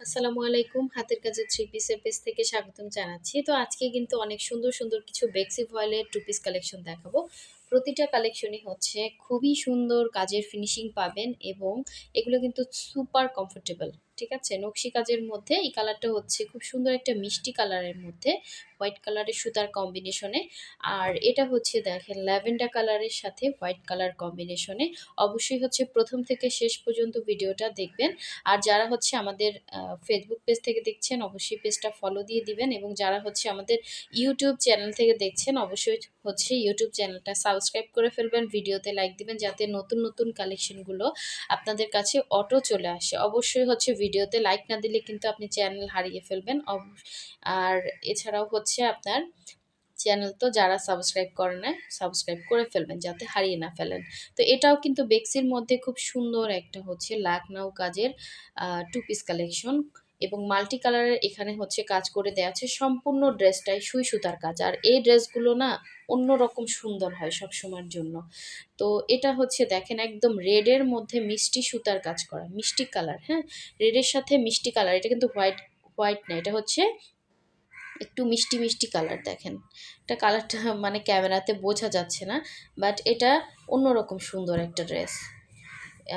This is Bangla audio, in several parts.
আসসালামু আলাইকুম। হাতের কাজের থ্রি পিসের পেজ থেকে স্বাগতম জানাচ্ছি। তো আজকে কিন্তু অনেক সুন্দর সুন্দর কিছু বেক্সি ভয়েলের টু পিস কালেকশন দেখাবো। প্রতিটা কালেকশনই হচ্ছে খুবই সুন্দর কাজের ফিনিশিং পাবেন এবং এগুলো কিন্তু সুপার কমফোর্টেবল ঠিক আছে? নকশি কাজের মধ্যে এই কালারটা হচ্ছে খুব সুন্দর একটা মিষ্টি কালারের মধ্যে, হোয়াইট কালারের সুতার কম্বিনেশনে। আর এটা হচ্ছে দেখেন ল্যাভেন্ডার কালারের সাথে হোয়াইট কালার কম্বিনেশনে। অবশ্যই হচ্ছে প্রথম থেকে শেষ পর্যন্ত ভিডিওটা দেখবেন। আর যারা হচ্ছে আমাদের ফেসবুক পেজ থেকে দেখছেন, অবশ্যই পেজটা ফলো দিয়ে দিবেন। এবং যারা হচ্ছে আমাদের ইউটিউব চ্যানেল থেকে দেখছেন, অবশ্যই হচ্ছে ইউটিউব চ্যানেলটা সাবস্ক্রাইব করে ফেলবেন, ভিডিওতে লাইক দিবেন, যাতে নতুন নতুন কালেকশনগুলো আপনাদের কাছে অটো চলে আসে। অবশ্যই হচ্ছে ভিডিওতে লাইক না দিলে কিন্তু আপনি চ্যানেল হারিয়ে ফেলবেন। আর এছাড়াও হচ্ছে আপনার চ্যানেল তো যারা সাবস্ক্রাইব করে না সাবস্ক্রাইব করে ফেলবেন যাতে হারিয়ে না ফেলেন। তো এটাও কিন্তু বেক্সির মধ্যে খুব সুন্দর একটা হচ্ছে লাকনাউ কাজের টু পিস কালেকশন এবং মাল্টি কালারের এখানে হচ্ছে কাজ করে দেওয়া আছে সম্পূর্ণ ড্রেসটাই সুই সুতার কাজ। আর এই ড্রেসগুলো না অন্যরকম সুন্দর হয় সব সময়ের জন্য। তো এটা হচ্ছে দেখেন একদম রেডের মধ্যে মিষ্টি সুতার কাজ করা, মিষ্টি কালার হ্যাঁ? রেডের সাথে মিষ্টি কালার এটা কিন্তু হোয়াইট হোয়াইট না, এটা হচ্ছে একটু মিষ্টি মিষ্টি কালার দেখেন। এটা কালারটা মানে ক্যামেরাতে বোঝা যাচ্ছে না বাট এটা অন্যরকম সুন্দর একটা ড্রেস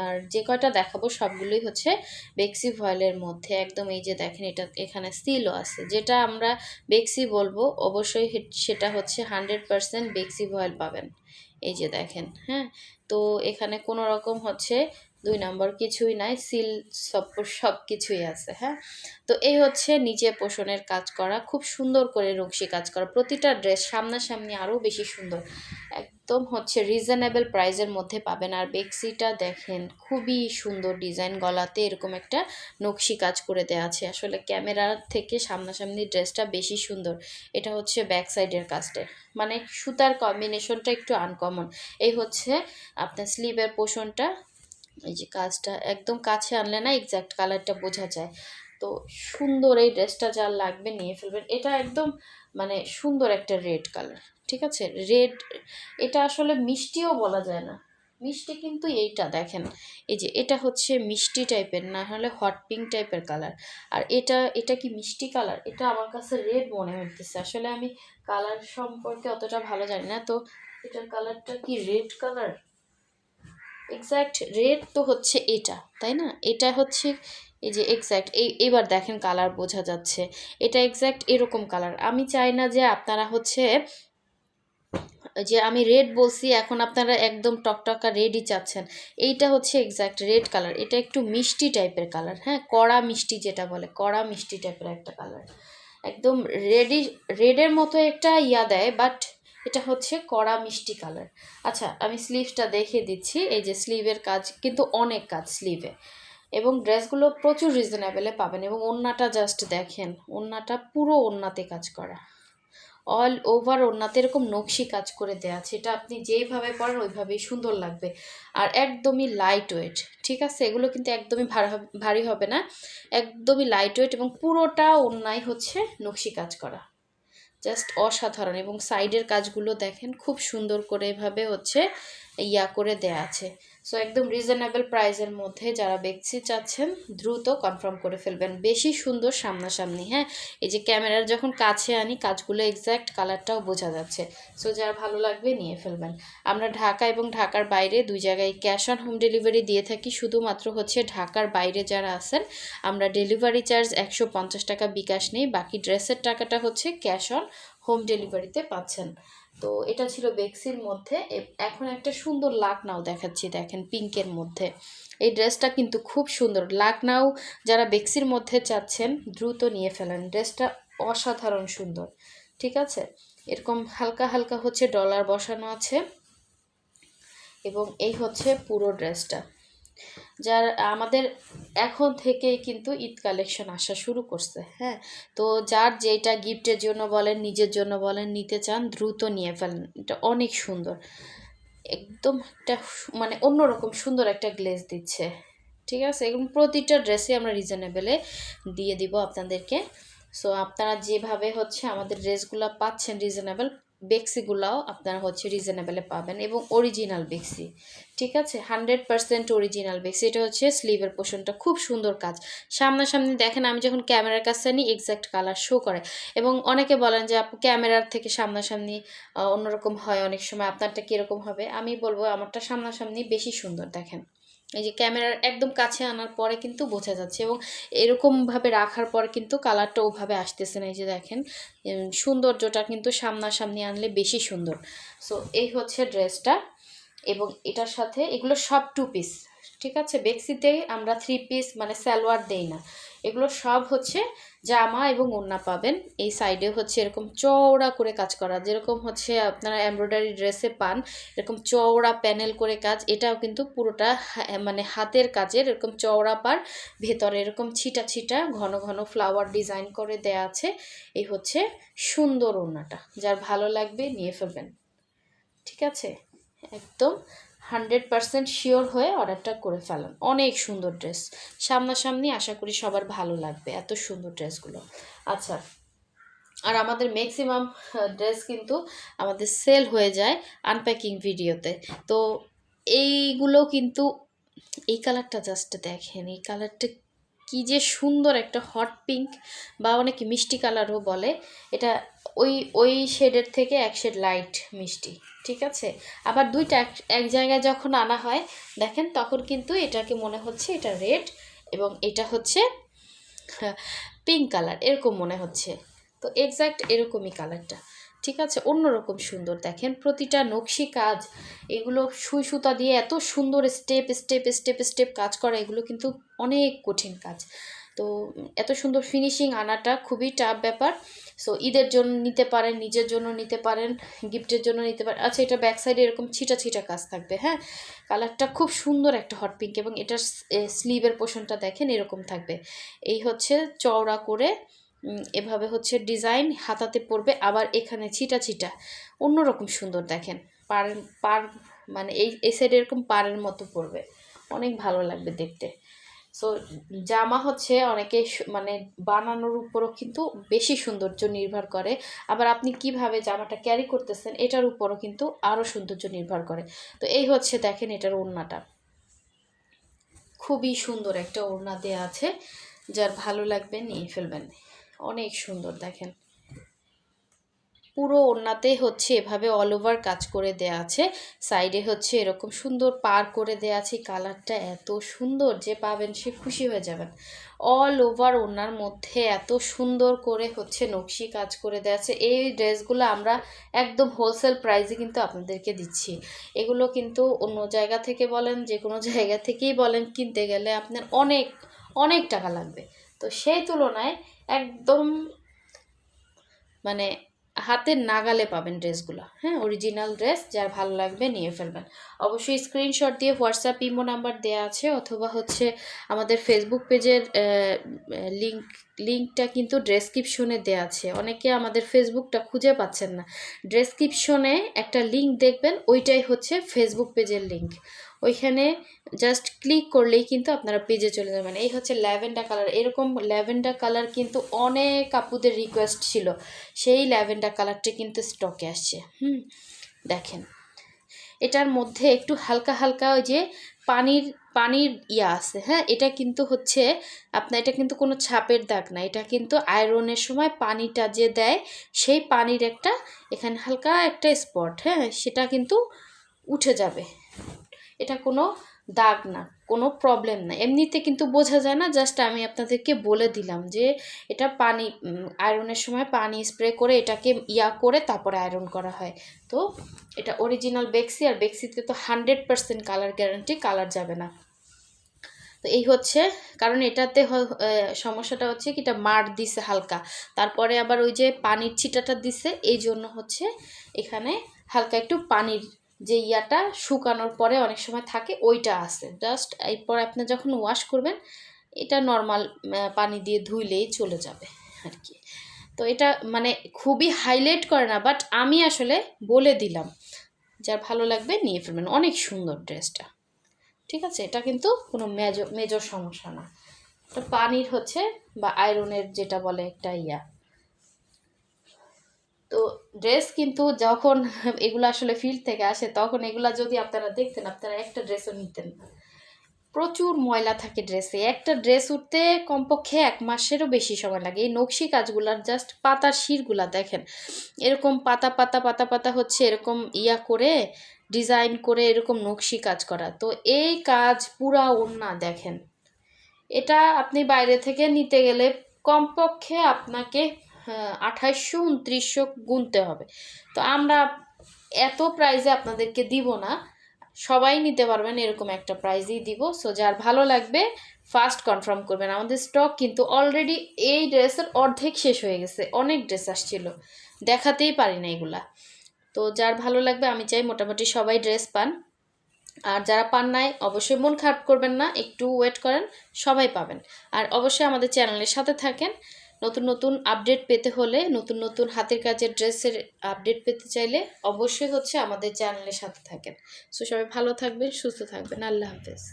আর যে কয়টা দেখাবো সবগুলোই হচ্ছে বেক্সি ভয়েলের মধ্যে। একদম এই যে দেখেন এটা, এখানে সিলও আছে। যেটা আমরা বেক্সি বলব, অবশ্যই সেটা হচ্ছে হান্ড্রেড পারসেন্ট বেক্সি ভয়েল পাবেন। এই যে দেখেন হ্যাঁ? তো এখানে কোনো রকম হচ্ছে দুই নম্বর কিছুই নাই সিল সব সব কিছুই আছে হ্যাঁ? তো এই হচ্ছে নিজে পোষণের কাজ করা। খুব সুন্দর করে নকশি কাজ করা। প্রতিটা ড্রেস সামনাসামনি আরও বেশি সুন্দর। একদম হচ্ছে রিজনেবল প্রাইজের মধ্যে পাবেন। আর বেক্সিটা দেখেন, খুবই সুন্দর ডিজাইন গলাতে এরকম একটা নকশি কাজ করে দেওয়া আছে। আসলে ক্যামেরার থেকে সামনাসামনি ড্রেসটা বেশি সুন্দর। এটা হচ্ছে ব্যাক সাইডের কাজটা। মানে সুতার কম্বিনেশনটা একটু আনকমন এই হচ্ছে আপনার স্লিভের পোষণটা। এই যে কাজটা একদম কাছে আনলে না এক্স্যাক্ট কালারটা বোঝা যায়। তো সুন্দর এই ড্রেসটা যার লাগবে নিয়ে ফেলবেন। এটা একদম মানে সুন্দর একটা রেড কালার ঠিক আছে? রেড এটা আসলে মিষ্টিও বলা যায় না। মিষ্টি কিন্তু এইটা, দেখেন। এই যে, এটা হচ্ছে মিষ্টি টাইপের না হলে হট পিঙ্ক টাইপের কালার আর এটা এটা কি মিষ্টি কালার এটা আমার কাছে রেড মনে হইতেছে। আসলে আমি কালার সম্পর্কে অতটা ভালো জানি না। তো এটার কালারটা কি রেড কালার এক্স্যাক্ট রেড তো হচ্ছে এটা, তাই না? এটা হচ্ছে, এই যে এক্স্যাক্ট এই, এবার দেখেন কালার বোঝা যাচ্ছে। এটা এক্স্যাক্ট এরকম কালার আমি চাই না যে আপনারা হচ্ছে যে আমি রেড বলছি, এখন আপনারা একদম টকটকা রেডই চাচ্ছেন। এইটা হচ্ছে এক্স্যাক্ট রেড কালার এটা একটু মিষ্টি টাইপের কালার হ্যাঁ কড়া মিষ্টি যেটা বলে, কড়া মিষ্টি টাইপের একটা কালার একদম রেডি রেডের মতো একটা ইয়া দেয় বাট এটা হচ্ছে কড়া মিষ্টি কালার আচ্ছা আমি স্লিভটা দেখিয়ে দিচ্ছি। এই যে স্লিভের কাজ, কিন্তু অনেক কাজ স্লিভে এবং ড্রেসগুলো প্রচুর রিজনেবেলে পাবেন। এবং ওড়নাটা জাস্ট দেখেন ওড়নাটা পুরো ওড়নাতে কাজ করা। অল ওভার ওড়নাতে এরকম নকশি কাজ করে দেওয়া আছে। এটা আপনি যেইভাবে পরেন ওইভাবেই সুন্দর লাগবে। আর একদমই লাইট ওয়েট ঠিক আছে? এগুলো কিন্তু একদমই ভারী হবে না। একদমই লাইট ওয়েট এবং পুরোটা ওড়নায় হচ্ছে নকশি কাজ করা। জাস্ট অসাধারণ এবং সাইডের কাজগুলো দেখেন, খুব সুন্দর করে এভাবে হচ্ছে ইয়া করে দেয়া আছে। সো একদম রিজনেবল প্রাইসের মধ্যে যারা বেক্সি চাচ্ছেন, দ্রুত কনফার্ম করে ফেলবেন। বেশি সুন্দর সামনাসামনি হ্যাঁ? এই যে ক্যামেরার যখন কাছে আনি, কাজগুলো এক্স্যাক্ট কালারটাও বোঝা যাচ্ছে। সো যারা ভালো লাগবে নিয়ে ফেলবেন। আমরা ঢাকা এবং ঢাকার বাইরে দুই জায়গায় ক্যাশ অন হোম ডেলিভারি দিয়ে থাকি। শুধুমাত্র হচ্ছে ঢাকার বাইরে যারা আছেন, আমরা ডেলিভারি চার্জ একশো পঞ্চাশ টাকা বিকাশ নেই। বাকি ড্রেসের টাকাটা হচ্ছে ক্যাশ অন হোম ডেলিভারিতে পাচ্ছেন। তো এটা ছিল বেক্সির মধ্যে এখন একটা সুন্দর লাকনাও দেখাচ্ছি দেখেন পিঙ্কের মধ্যে। এই ড্রেসটা কিন্তু খুব সুন্দর। লাকনাও যারা বেক্সির মধ্যে চাচ্ছেন, দ্রুত নিয়ে ফেলেন। ড্রেসটা অসাধারণ সুন্দর, ঠিক আছে? এরকম হালকা হালকা হচ্ছে ডলার বসানো আছে এবং এই হচ্ছে পুরো ড্রেসটা। যার, আমাদের এখন থেকেই কিন্তু ঈদ কালেকশন আসা শুরু করছে হ্যাঁ? তো যার যেটা গিফটের জন্য বলেন, নিজের জন্য বলেন, নিতে চান, দ্রুত নিয়ে ফেলেন। এটা অনেক সুন্দর। একদম একটা মানে অন্যরকম সুন্দর একটা গ্লেজ দিচ্ছে, ঠিক আছে? এবং প্রতিটা ড্রেসে আমরা রিজনেবেলে দিয়ে দিব আপনাদেরকে। সো আপনারা যেভাবে হচ্ছে আমাদের ড্রেসগুলো পাচ্ছেন রিজনেবল বেক্সিগুলাও আপনারা হচ্ছে রিজনেবলে পাবেন এবং অরিজিনাল বেক্সি, ঠিক আছে? হান্ড্রেড পার্সেন্ট অরিজিনাল বেক্সি, এটা হচ্ছে স্লিভের পোষণটা খুব সুন্দর কাজ। সামনাসামনি দেখেন, আমি যখন ক্যামেরার কাছে নিই এক্স্যাক্ট কালার শো করে। এবং অনেকে বলেন যে, আপু, ক্যামেরার থেকে সামনাসামনি অন্যরকম হয়, অনেক সময় আপনারটা কীরকম হবে? আমি বলব, আমারটা সামনাসামনি বেশি সুন্দর, দেখেন। এই যে ক্যামেরার একদম কাছে আনার পরে কিন্তু বোঝা যাচ্ছে এবং এরকমভাবে রাখার পর কিন্তু কালারটা ওভাবে আসতেছে না। এই যে দেখেন সৌন্দর্যটা কিন্তু সামনাসামনি আনলে বেশি সুন্দর। সো এই হচ্ছে ড্রেসটা এবং এটার সাথে এগুলো সব টু পিস ঠিক আছে? বেক্সিতে আমরা থ্রি পিস মানে সালোয়ার দেই না। এগুলো সব হচ্ছে জামা এবং ওড়না পাবেন। এই সাইডে হচ্ছে এরকম চওড়া করে কাজ করা। যেরকম হচ্ছে আপনারা এমব্রয়ডারি ড্রেসে পান, এরকম চওড়া প্যানেল করে কাজ, এটাও কিন্তু পুরোটা মানে হাতের কাজের এরকম চওড়া পার, ভেতরে এরকম ছিটা ছিটা, ঘন ঘন ফ্লাওয়ার ডিজাইন করে দেয়া আছে। এই হচ্ছে সুন্দর ওড়নাটা। যার ভালো লাগবে নিয়ে ফেলবেন। ঠিক আছে? একদম হান্ড্রেড পারসেন্ট শিওর হয়ে অর্ডারটা করে ফেলান। অনেক সুন্দর ড্রেস। সামনাসামনি আশা করি সবার ভালো লাগবে এত সুন্দর ড্রেসগুলো। আচ্ছা আর আমাদের ম্যাক্সিমাম ড্রেস কিন্তু আমাদের সেল হয়ে যায় আনপ্যাকিং ভিডিওতে তো এইগুলো কিন্তু, এই কালারটা জাস্ট দেখেন, এই কালারটা কি যে সুন্দর একটা হট পিঙ্ক বা অনেকে মিষ্টি কালারও বলে। এটা ওই ওই শেডের থেকে এক শেড লাইট মিষ্টি, ঠিক আছে? আবার দুইটা এক জায়গায় যখন আনা হয়, দেখেন তখন কিন্তু এটাকে মনে হচ্ছে এটা রেড এবং এটা হচ্ছে পিঙ্ক কালার এরকম মনে হচ্ছে। তো এক্স্যাক্ট এরকমই কালারটা ঠিক আছে? অন্যরকম সুন্দর। দেখেন প্রতিটা নকশি কাজ, এগুলো সুই সুতা দিয়ে এত সুন্দর স্টেপ স্টেপ স্টেপ স্টেপ কাজ করা, এগুলো কিন্তু অনেক কঠিন কাজ। তো এত সুন্দর ফিনিশিং আনাটা খুবই টাফ ব্যাপার। সো ঈদের জন্য নিতে পারেন, নিজের জন্য নিতে পারেন গিফটের জন্য নিতে পারেন। আচ্ছা এটা ব্যাক সাইডে এরকম ছিটা ছিটা কাজ থাকবে হ্যাঁ? কালারটা খুব সুন্দর একটা হট পিঙ্ক এবং এটার স্লিভের পোষণটা দেখেন এরকম থাকবে। এই হচ্ছে চওড়া করে এভাবে হচ্ছে ডিজাইন হাতাতে পড়বে, আবার এখানে ছিটা ছিটা। অন্যরকম সুন্দর দেখেন, পার পার মানে এই এই সাইডে এরকম পাড়ের মতো পড়বে। অনেক ভালো লাগবে দেখতে। সো জামা হচ্ছে অনেকে মানে বানানোর উপরও কিন্তু বেশি সৌন্দর্য নির্ভর করে। আবার আপনি কীভাবে জামাটা ক্যারি করতেছেন, এটার উপরও কিন্তু আরও সৌন্দর্য নির্ভর করে। তো এই হচ্ছে দেখেন এটার ওড়নাটা। খুবই সুন্দর একটা ওড়না দেওয়া আছে। যার ভালো লাগবে নিয়ে ফেলবেন। অনেক সুন্দর, দেখেন। পুরো ওড়নাতে হচ্ছে এভাবে অল ওভার কাজ করে দেয়া আছে। সাইডে হচ্ছে এরকম সুন্দর পার করে দেয়া আছে। কালারটা এত সুন্দর যে পাবেন সে খুশি হয়ে যাবেন। অল ওভার ওড়নার মধ্যে এত সুন্দর করে হচ্ছে নকশি কাজ করে দেওয়া আছে। এই ড্রেসগুলো আমরা একদম হোলসেল প্রাইসে কিন্তু আপনাদেরকে দিচ্ছি। এগুলো কিন্তু অন্য জায়গা থেকে বলেন, যে কোনো জায়গা থেকেই বলেন, কিনতে গেলে আপনার অনেক অনেক টাকা লাগবে। তো সেই তুলনায় একদম মানে হাতের নাগালে পাবেন ড্রেসগুলো। হ্যাঁ অরিজিনাল ড্রেস যার ভালো লাগবে নিয়ে ফেলবেন। অবশ্যই স্ক্রিনশট দিয়ে হোয়াটসঅ্যাপ ইমো নাম্বার দেওয়া আছে, অথবা হচ্ছে আমাদের ফেসবুক পেজের লিঙ্ক লিঙ্কটা কিন্তু ড্রেসক্রিপশনে দেওয়া আছে। অনেকে আমাদের ফেসবুকটা খুঁজে পাচ্ছেন না। ড্রেসক্রিপশনে একটা লিঙ্ক দেখবেন, ওইটাই হচ্ছে ফেসবুক পেজের লিঙ্ক ওইখানে জাস্ট ক্লিক করলেই কিন্তু আপনারা পেজে চলে যাবেন। এই হচ্ছে ল্যাভেন্ডার কালার এরকম ল্যাভেন্ডার কালার কিন্তু অনেক আপুদের রিকোয়েস্ট ছিল। সেই ল্যাভেন্ডার কালারটা কিন্তু স্টকে আসছে। হুম, দেখেন। এটার মধ্যে একটু হালকা হালকা ওই যে পানির পানির ইয়া আছে হ্যাঁ? এটা কিন্তু হচ্ছে আপনার, এটা কিন্তু কোনো ছাপের দাগ না। এটা কিন্তু আয়রনের সময় পানিটা যে দেয়, সেই পানির একটা এখানে হালকা একটা স্পট হ্যাঁ? সেটা কিন্তু উঠে যাবে। এটা কোনো দাগ না, কোনো প্রবলেম না। এমনিতে কিন্তু বোঝা যায় না জাস্ট আমি আপনাদেরকে বলে দিলাম যে এটা পানি আয়রনের সময় পানি স্প্রে করে এটাকে ইয়া করে তারপরে আয়রন করা হয়। তো এটা অরিজিনাল বেক্সি আর বেক্সিতে তো hundred percent colour guarantee colour যাবে না। তো এই হচ্ছে, কারণ এটাতে সমস্যাটা হচ্ছে কি, এটা মার দিছে হালকা। তারপরে আবার ওই যে পানির ছিটাটা দিছে এই জন্য হচ্ছে এখানে হালকা একটু পানির যে ইয়াটা শুকানোর পরে অনেক সময় থাকে, ওইটা আছে। জাস্ট এরপর আপনি যখন ওয়াশ করবেন, এটা নর্মাল পানি দিয়ে ধুইলেই চলে যাবে আর কি তো এটা মানে খুবই হাইলাইট করে না বাট আমি আসলে বলে দিলাম, যার ভালো লাগবে নিয়ে ফেলবেন। অনেক সুন্দর ড্রেসটা ঠিক আছে? এটা কিন্তু কোনো মেজর মেজর সমস্যা না। এটা পানির হচ্ছে বা আয়রনের যেটা বলে একটা ইয়া। তো ড্রেস কিন্তু যখন এগুলো আসলে ফিল্ড থেকে আসে, তখন এগুলা যদি আপনারা দেখতেন, আপনারা একটা ড্রেসও নিতেন না। প্রচুর ময়লা থাকে ড্রেসে একটা ড্রেস উঠতে কমপক্ষে এক মাসেরও বেশি সময় লাগে। এই নকশি কাজগুলার জাস্ট পাতার শিরগুলা দেখেন। এরকম পাতা পাতা পাতা পাতা হচ্ছে এরকম ইয়া করে ডিজাইন করে এরকম নকশি কাজ করা। তো এই কাজ পুরা ওড়না দেখেন। এটা আপনি বাইরে থেকে নিতে গেলে কমপক্ষে আপনাকে আঠাইশশো উনত্রিশশো গুনতে হবে। তো আমরা এত প্রাইজে আপনাদেরকে দিব না, সবাই নিতে পারবেন এরকম একটা প্রাইজই দিব। সো যার ভালো লাগবে ফার্স্ট কনফার্ম করবেন। আমাদের স্টক কিন্তু অলরেডি এই ড্রেসের অর্ধেক শেষ হয়ে গেছে, অনেক ড্রেস আসছিল, দেখাতেই পারি না এগুলা। তো যার ভালো লাগবে, আমি চাই মোটামুটি সবাই ড্রেস পান। আর যারা পান নাই, অবশ্যই মন খারাপ করবেন না, একটু ওয়েট করেন, সবাই পাবেন। আর অবশ্যই আমাদের চ্যানেলের সাথে থাকেন। নতুন নতুন আপডেট পেতে হলে, নতুন নতুন হাতের কাজের ড্রেসের আপডেট পেতে চাইলে অবশ্যই হচ্ছে আমাদের চ্যানেলের সাথে থাকেন। সো সবাই ভালো থাকবেন, সুস্থ থাকবেন। আল্লাহ হাফেজ।